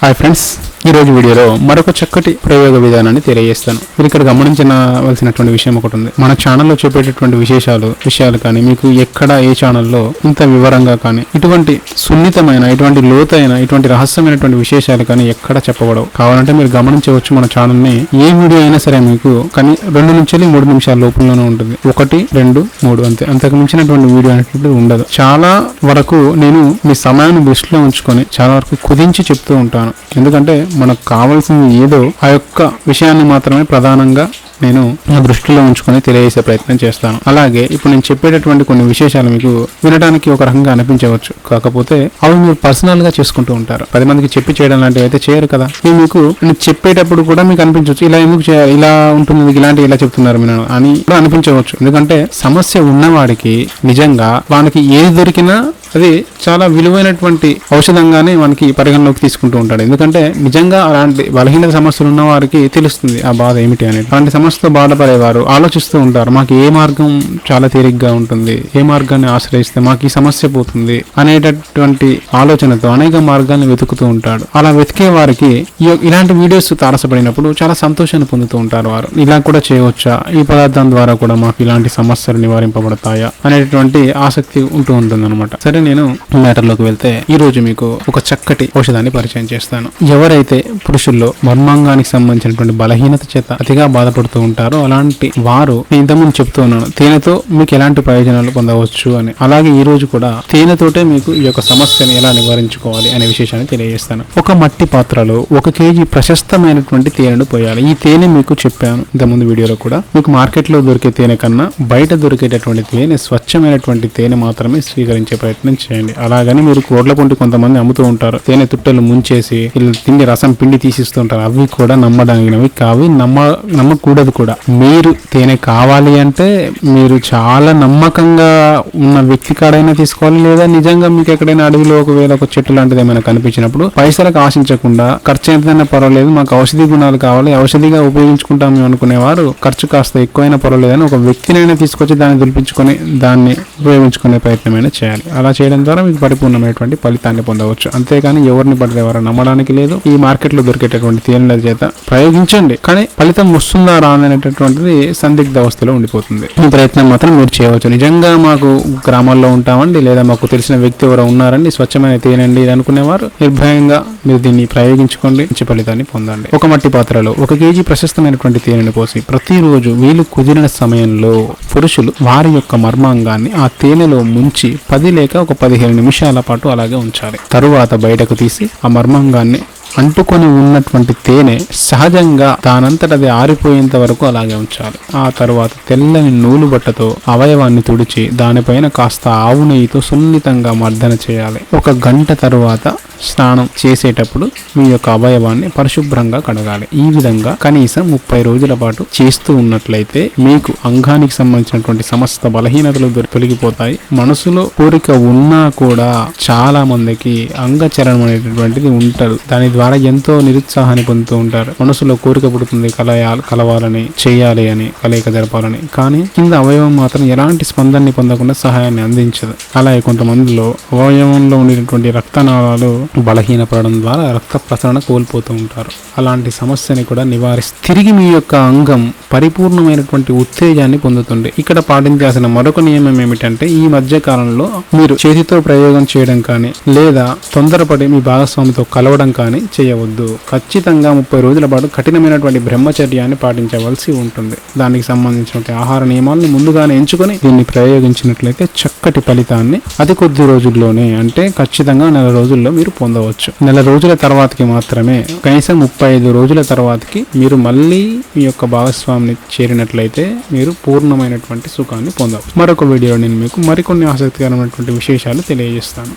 Hi friends. ఈ రోజు వీడియోలో మరొక చక్కటి ప్రయోగ విధానాన్ని తెలియజేస్తాను. మీరు ఇక్కడ గమనించవలసినటువంటి విషయం ఒకటి ఉంది. మన ఛానల్లో చూపేటటువంటి విశేషాలు విషయాలు కానీ మీకు ఎక్కడ ఏ ఛానల్లో ఇంత వివరంగా కానీ ఇటువంటి సున్నితమైన ఇటువంటి లోతైన ఇటువంటి రహస్యమైనటువంటి విశేషాలు కానీ ఎక్కడ చెప్పబడవు. కావాలంటే మీరు గమనించవచ్చు మన ఛానల్ని ఏ వీడియో అయినా సరే మీకు కానీ రెండు నుంచి మూడు నిమిషాల లోపలనే ఉంటుంది. ఒకటి రెండు మూడు అంతే. అంతకు మించినటువంటి వీడియో అనేటువంటి ఉండదు. చాలా వరకు నేను మీ సమయాన్ని దృష్టిలో ఉంచుకొని చాలా వరకు కుదించి చెప్తూ ఉంటాను. ఎందుకంటే మనకు కావాల్సింది ఏదో ఆ యొక్క విషయాన్ని మాత్రమే ప్రధానంగా నేను నా దృష్టిలో ఉంచుకొని తెలియజేసే ప్రయత్నం చేస్తాను. అలాగే ఇప్పుడు నేను చెప్పేటటువంటి కొన్ని విశేషాలు మీకు వినడానికి ఒక రకంగా అనిపించవచ్చు. కాకపోతే అవి మీరు పర్సనల్గా చేసుకుంటూ ఉంటారు. పది మందికి చెప్పి చేయడం లాంటివి అయితే చేయరు కదా. నేను మీకు నేను చెప్పేటప్పుడు కూడా మీకు అనిపించవచ్చు. ఇలా ఎందుకు చేయాలి ఇలా ఉంటుంది ఇలాంటివి ఇలాంటి ఇలా చెప్తున్నారు మీరు అని కూడా అనిపించవచ్చు. ఎందుకంటే సమస్య ఉన్నవాడికి నిజంగా వానికి ఏది దొరికినా అది చాలా విలువైనటువంటి ఔషధంగానే మనకి పరిగణలోకి తీసుకుంటూ ఉంటాడు. ఎందుకంటే నిజంగా అలాంటి బలహీనత సమస్యలు ఉన్న వారికి తెలుస్తుంది ఆ బాధ ఏమిటి అనేది. అలాంటి సమస్యతో బాధపడేవారు ఆలోచిస్తూ ఉంటారు మాకు ఏ మార్గం చాలా తేలిగ్గా ఉంటుంది ఏ మార్గాన్ని ఆశ్రయిస్తే మాకు ఈ సమస్య పోతుంది అనేటటువంటి ఆలోచనతో అనేక మార్గాన్ని వెతుకుతూ ఉంటాడు. అలా వెతికే వారికి ఇలాంటి వీడియోస్ తారసపడినప్పుడు చాలా సంతోషాన్ని పొందుతూ ఉంటారు వారు. ఇలా కూడా చేయవచ్చా? ఈ పదార్థం ద్వారా కూడా మాకు ఇలాంటి సమస్యలు నివారింపబడతాయా? అనేటటువంటి ఆసక్తి ఉంటూ ఉంటుంది సరే నేను మ్యాటర్లోకి వెళ్తే ఈ రోజు మీకు ఒక చక్కటి ఔషధాన్ని పరిచయం చేస్తాను. ఎవరైతే పురుషుల్లో మర్మాంగానికి సంబంధించినటువంటి బలహీనత చేత అతిగా బాధపడుతూ ఉంటారో అలాంటి వారు నేను ఇంతకుముందు చెప్తూ ఉన్నాను తేనెతో మీకు ఎలాంటి ప్రయోజనాలు పొందవచ్చు అని. అలాగే ఈ రోజు కూడా తేనెతోటే మీకు ఈ యొక్క సమస్యను ఎలా నివారించుకోవాలి అనే విశేషాన్ని తెలియజేస్తాను. ఒక మట్టి పాత్రలో ఒక కేజీ ప్రశస్తమైనటువంటి తేనెను పోయాలి. ఈ తేనె మీకు చెప్పాను ఇంతకుముందు వీడియోలో కూడా. మీకు మార్కెట్లో దొరికే తేనె కన్నా బయట దొరికేటటువంటి తేనె స్వచ్ఛమైనటువంటి తేనె మాత్రమే స్వీకరించే ప్రయత్నం చేయండి. అలాగని మీరు కోట్ల పొంటి కొంతమంది అమ్ముతూ ఉంటారు. తేనె తుట్టలు ముంచేసి తిండి రసం పిండి తీసిస్తుంటారు అవి కూడా నమ్మడానికినవి కావి నమ్మ నమ్మకూడదు కూడా. మీరు తేనె కావాలి అంటే మీరు చాలా నమ్మకంగా ఉన్న వ్యక్తి కాడైనా తీసుకోవాలి లేదా నిజంగా మీకు ఎక్కడైనా అడవిలో ఒకవేళ ఒక చెట్టు లాంటిది ఏమైనా కనిపించినప్పుడు పైసలకు ఆశించకుండా ఖర్చు ఎంతైనా పర్వాలేదు మాకు ఔషధి గుణాలు కావాలి ఔషధిగా ఉపయోగించుకుంటాము అనుకునేవారు ఖర్చు కాస్త ఎక్కువైనా పర్వాలేదని ఒక వ్యక్తినైనా తీసుకొచ్చి దాన్ని దులిపించుకొని దాన్ని ఉపయోగించుకునే ప్రయత్నమైనా చేయాలి. అలా చేయడం ద్వారా మీకు పరిపూర్ణమైనటువంటి ఫలితాన్ని పొందవచ్చు. అంతేగాని ఎవరిని పడితే ఎవరు నమ్మడానికి లేదు. ఈ మార్కెట్లో దొరికేటటువంటి తేనెల చేత ప్రయోగించండి. కానీ ఫలితం వస్తుందా రాననేటటువంటిది సందిగ్ధ అవస్థలో ఉండిపోతుంది. ఈ ప్రయత్నం మాత్రం మీరు చేయవచ్చు. నిజంగా మాకు గ్రామాల్లో ఉంటామండి లేదా మాకు తెలిసిన వ్యక్తి ఎవరో ఉన్నారండి స్వచ్ఛమైన తేనండి ఇది అనుకునేవారు నిర్భయంగా మీరు దీన్ని ప్రయోగించుకోండి మంచి ఫలితాన్ని పొందండి. ఒక మట్టి పాత్రలో ఒక కేజీ ప్రశస్తమైనటువంటి తేనెను పోసి ప్రతిరోజు వీలు కుదిరిన సమయంలో పురుషులు వారి యొక్క మర్మాంగాన్ని ఆ తేనెలో ముంచి పది లేక ఒక పదిహేను నిమిషాల పాటు అలాగే ఉంచాలి. తరువాత బయటకు తీసి ఆ మర్మాంగాన్ని అంటుకొని ఉన్నటువంటి తేనె సహజంగా దానంతట అది ఆరిపోయేంత వరకు అలాగే ఉంచాలి. ఆ తర్వాత తెల్లని నూలు బట్టతో అవయవాన్ని తుడిచి దానిపైన కాస్త ఆవు నెయ్యితో సున్నితంగా మర్దన చేయాలి. ఒక గంట తరువాత స్నానం చేసేటప్పుడు మీ యొక్క అవయవాన్ని పరిశుభ్రంగా కడగాలి. ఈ విధంగా కనీసం ముప్పై రోజుల పాటు చేస్తూ ఉన్నట్లయితే మీకు అంగానికి సంబంధించినటువంటి సమస్త బలహీనతలు తొలగిపోతాయి. మనసులో కోరిక ఉన్నా కూడా చాలా మందికి అంగచరణం అనేటటువంటిది ఉంటారు దాని ద్వారా ఎంతో నిరుత్సాహాన్ని పొందుతూ ఉంటారు. మనసులో కోరిక పుడుతుంది కలయాలి కలవాలని చేయాలి అని కలయిక జరపాలని. కానీ కింద అవయవం మాత్రం ఎలాంటి స్పందనని పొందకుండా సహాయాన్ని అందించదు. అలాగే కొంతమందిలో అవయవంలో ఉండేటటువంటి రక్తనాళాలు బలహీనపడడం ద్వారా రక్త ప్రసరణ కోల్పోతూ ఉంటారు. అలాంటి సమస్యని కూడా నివారిస్తే తిరిగి మీ యొక్క అంగం పరిపూర్ణమైనటువంటి ఉత్తేజాన్ని పొందుతుంది. ఇక్కడ పాటించాల్సిన మరొక నియమం ఏమిటంటే ఈ మధ్య కాలంలో మీరు చేతితో ప్రయోగం చేయడం కానీ లేదా తొందరపడి మీ భాగస్వామితో కలవడం కానీ చేయవద్దు. ఖచ్చితంగా ముప్పై రోజుల పాటు కఠినమైనటువంటి బ్రహ్మచర్యాన్ని పాటించవలసి ఉంటుంది. దానికి సంబంధించిన ఆహార నియమాలను ముందుగానే ఎంచుకొని దీన్ని ప్రయోగించినట్లయితే చక్కటి ఫలితాన్ని అతి కొద్ది రోజుల్లోనే అంటే ఖచ్చితంగా నెల రోజుల్లో మీరు పొందవచ్చు. నెల రోజుల తర్వాతకి మాత్రమే కనీసం ముప్పై ఐదు రోజుల తర్వాతకి మీరు మళ్ళీ మీ యొక్క భాగస్వామిని చేరినట్లయితే మీరు పూర్ణమైనటువంటి సుఖాన్ని పొందవచ్చు. మరొక వీడియోలో నేను మీకు మరికొన్ని ఆసక్తికరమైనటువంటి విశేషాలు తెలియజేస్తాను.